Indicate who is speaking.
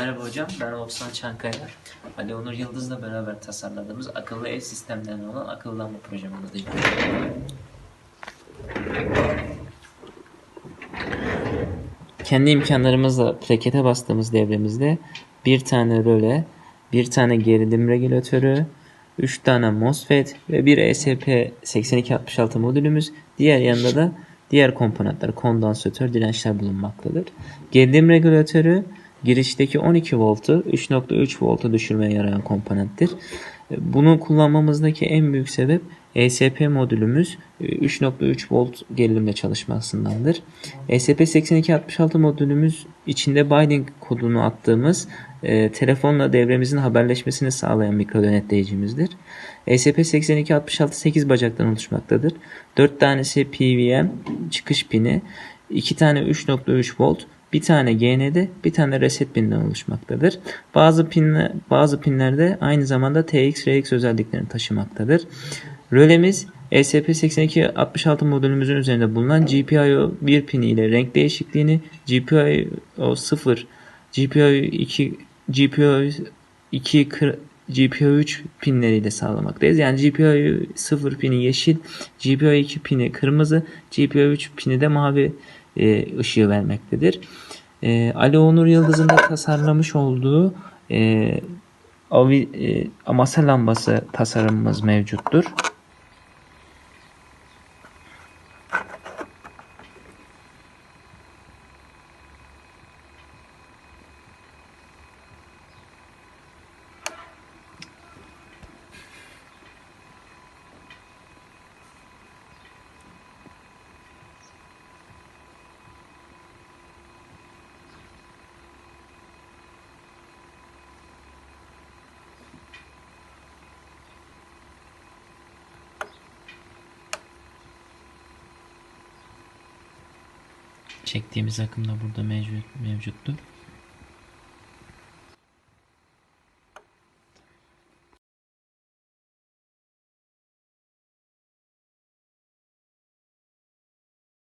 Speaker 1: Merhaba hocam, ben Oğuzhan Çankaya. Ali Onur Yıldız'la beraber tasarladığımız akıllı ev sistemlerinden olan akıllı lamba projemizdeyim. Kendi imkanlarımızla plakete bastığımız devremizde bir tane röle, bir tane gerilim regülatörü, 3 tane MOSFET ve bir E ESP8266 modülümüz. Diğer yanında da diğer komponentler, kondansatör, dirençler bulunmaktadır. Gerilim regülatörü girişteki 12 voltu 3.3 volta düşürmeye yarayan komponenttir. Bunu kullanmamızdaki en büyük sebep ESP modülümüz e, 3.3 volt gerilimle çalışmasındandır. E ESP8266 modülümüz içinde binding kodunu attığımız e, telefonla devremizin haberleşmesini sağlayan mikro denetleyicimizdir. E ESP8266 8 bacaktan oluşmaktadır. 4 tanesi PWM çıkış pini, 2 tane 3.3 volt, bir tane GND, bir tane reset pinden oluşmaktadır. Bazı pinler, bazı pinlerde aynı zamanda TX, RX özelliklerini taşımaktadır. Rölemiz E ESP8266 modülümüzün üzerinde bulunan GPIO 1 pini ile renk değişikliğini GPIO 0, GPIO 2, GPIO 2, GPIO 3 pinleriyle sağlamaktayız. Yani GPIO 0 pini yeşil, GPIO 2 pini kırmızı, GPIO 3 pini de mavi e, ışığı vermektedir. E, Ali Onur Yıldız'ın da tasarlamış olduğu e, avi, e, masa lambası tasarımımız mevcuttur. Çektiğimiz akım da burada mevcut, mevcuttur.